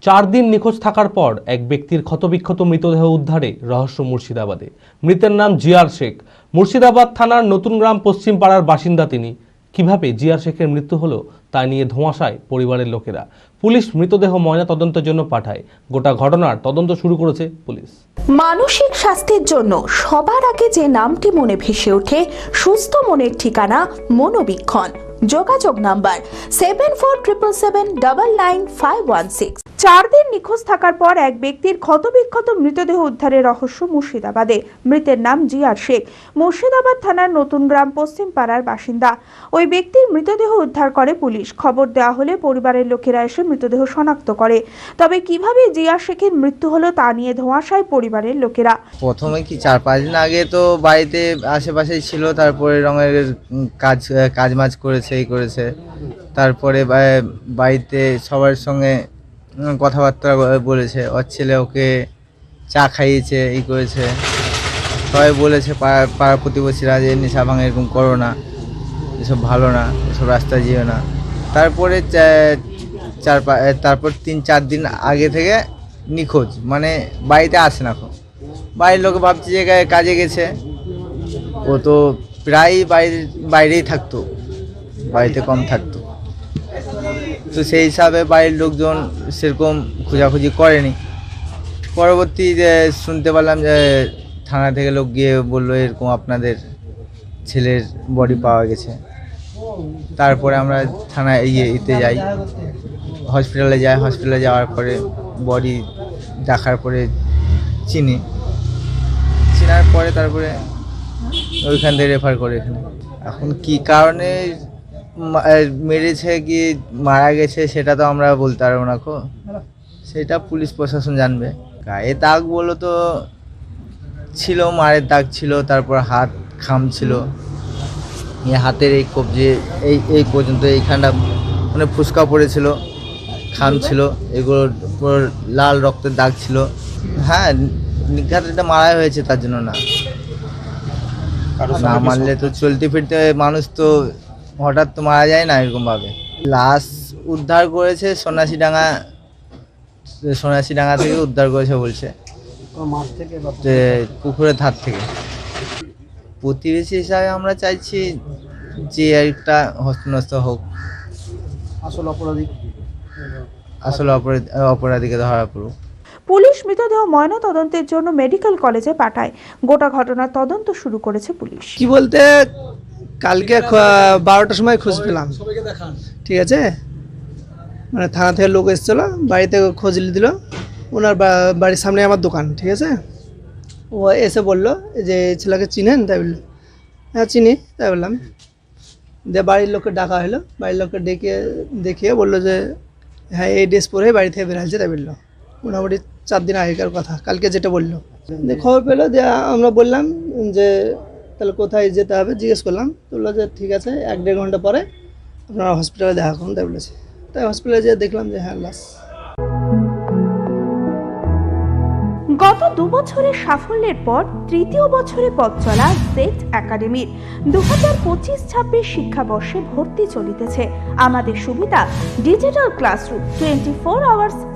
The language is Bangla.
চার দিন নিখোঁজ থাকার পর এক ব্যক্তির ক্ষতবিক্ষত মৃতদেহ উদ্ধারে রহস্য মুর্শিদাবাদে। মৃতের নাম জিয়ার শেখ। মুর্শিদাবাদ থানার নতুন গ্রাম পশ্চিম পাড়ার বাসিন্দা তিনি। কীভাবে জিয়ার শেখের মৃত্যু হলো তা নিয়ে ধোঁয়াশায় পরিবারের লোকেরা। পুলিশ মৃতদেহ ময়না তদন্তের জন্য পাঠায়। গোটা ঘটনার তদন্ত শুরু করেছে পুলিশ। মানসিক স্বাস্থ্যের জন্য সবার আগে যে নামটি মনে ভেসে ওঠে, সুস্থ মনের ঠিকানা মনোবীক্ষণ। যোগাযোগ number seven four triple seven double nine five one six চার দিন নিখোঁজ থাকার পর এক ব্যক্তির ক্ষতবিক্ষত মৃতদেহ উদ্ধারের রহস্য মুর্শিদাবাদে। মৃতের নাম জিয়ার শেখ। মুর্শিদাবাদ থানার নতুন গ্রাম পশ্চিম পাড়ার বাসিন্দা। ওই ব্যক্তির মৃতদেহ উদ্ধার করে পুলিশ। খবর দেওয়া হলে পরিবারের লোকেরা এসে মৃতদেহ শনাক্ত করে। তবে কীভাবে জিয়া শেখের মৃত্যু হলো তা নিয়ে ধোঁয়াশায় পরিবারের লোকেরা। প্রথমে কি চার, পাঁচ দিন আগে তো বাড়িতে আশেপাশেই ছিল। তারপরে রঙের কাজ কাজ মাজ করেছে। এই করেছে। তারপরে বাড়িতে সবার সঙ্গে কথাবার্তা বলেছে। ওর ছেলে ওকে চা খাইয়েছে এই করেছে। সবাই বলেছে পাড়া পাড়া প্রতিবেশীরা যে, নেশা ভাঙা এরকম করো না। এসব ভালো না, এসব রাস্তা যেও না। তারপরে চার তারপর তিন, চার দিন আগে থেকে নিখোঁজ। মানে বাড়িতে আসে না এখন। বাড়ির লোক ভাবছে যে কাজে গেছে। ও তো প্রায় বাইরে বাইরেই থাকতো। বাড়িতে কম থাকতো। তো সেই হিসাবে বাড়ির লোকজন সেরকম খোঁজাখুঁজি করেনি। পরবর্তী যে শুনতে পারলাম যে থানা থেকে লোক গিয়ে বলল, এরকম আপনাদের ছেলের বডি পাওয়া গেছে। তারপরে আমরা থানায় ইয়ে ইতে যাই। হসপিটালে যাই। হসপিটালে যাওয়ার পরে বডি দেখার পরে চিনি। চিনার পরে তারপরে ওইখান থেকে রেফার করে এখানে। এখন কি কারণে মেরেছে কি মারা গেছে সেটা তো আমরা বলতে পারব না কো। সেটা পুলিশ প্রশাসন জানবে। গায়ে দাগ বলো তো ছিল মারের দাগ ছিল তারপর হাত খাম ছিল। এই হাতের এই কবজি এই এই পর্যন্ত এইখানটা মানে ফুসকা পড়েছিল খাম ছিল এগুলো পুরো লাল রক্তের দাগ ছিল। হ্যাঁ নিঘাতটা মারাই হয়েছে তার জন্য না। না মারলে তো চলতে ফিরতে মানুষ তো হঠাৎ তো মারা যায় না এরকম ভাবে লাশ উদ্ধার করেছে সোনাশিডাঙ্গা সোনাশিডাঙ্গা থেকে উদ্ধার করেছে বলছে। যে পুকুরের ধার থেকে। প্রতিবেশী হিসাবে আমরা চাইছি যে একটা হস্তনস্ত হোক। আসল অপরাধী? আসলে অপরাধ অপরাধীকে ধরা পড়ুক। পুলিশ মৃতদেহ ময়না তদন্তের জন্য মেডিকেল কলেজে পাঠায়। গোটা ঘটনার তদন্ত শুরু করেছে পুলিশ। কি বলতে? কালকে বারোটার সময় খোঁজ পেলাম। ঠিক আছে? মানে থানা থেকে লোক এসেছিল বাড়িতে খোঁজ দিল। ওনার বাড়ির সামনে আমার দোকান ঠিক আছে? ও এসে বলল যে ছেলেকে চিনেন? তাই বলল। হ্যাঁ চিনি। তাই বললাম। দিয়ে বাড়ির লোককে ডাকা হলো। বাড়ির লোককে ডেকে দেখিয়ে বলল যে হ্যাঁ এই ড্রেস পরে বাড়ি থেকে বেরোচ্ছে তাই বলল। মোটামুটি চার দিন আগেকার কথা। কালকে যেটা বলল। দিয়ে খবর পেল দিয়ে আমরা বললাম যে তাহলে কোথায় যেতে হবে? জিজ্ঞেস করলাম। তো বলল যে, ঠিক আছে, এক দেড় ঘণ্টা পরে আপনারা হসপিটালে দেখা করুন। তাই বলেছে। তাই হসপিটালে যেয়ে দেখলাম যে হ্যাঁ লাশ গত দু বছরের সাফল্যের পর তৃতীয় বছরে পথ চলা জেট একাডেমির দু হাজার পঁচিশ ছাব্বিশ শিক্ষাবর্ষে ভর্তি চলিতেছে। আমাদের সুবিধা digital classroom twenty four hours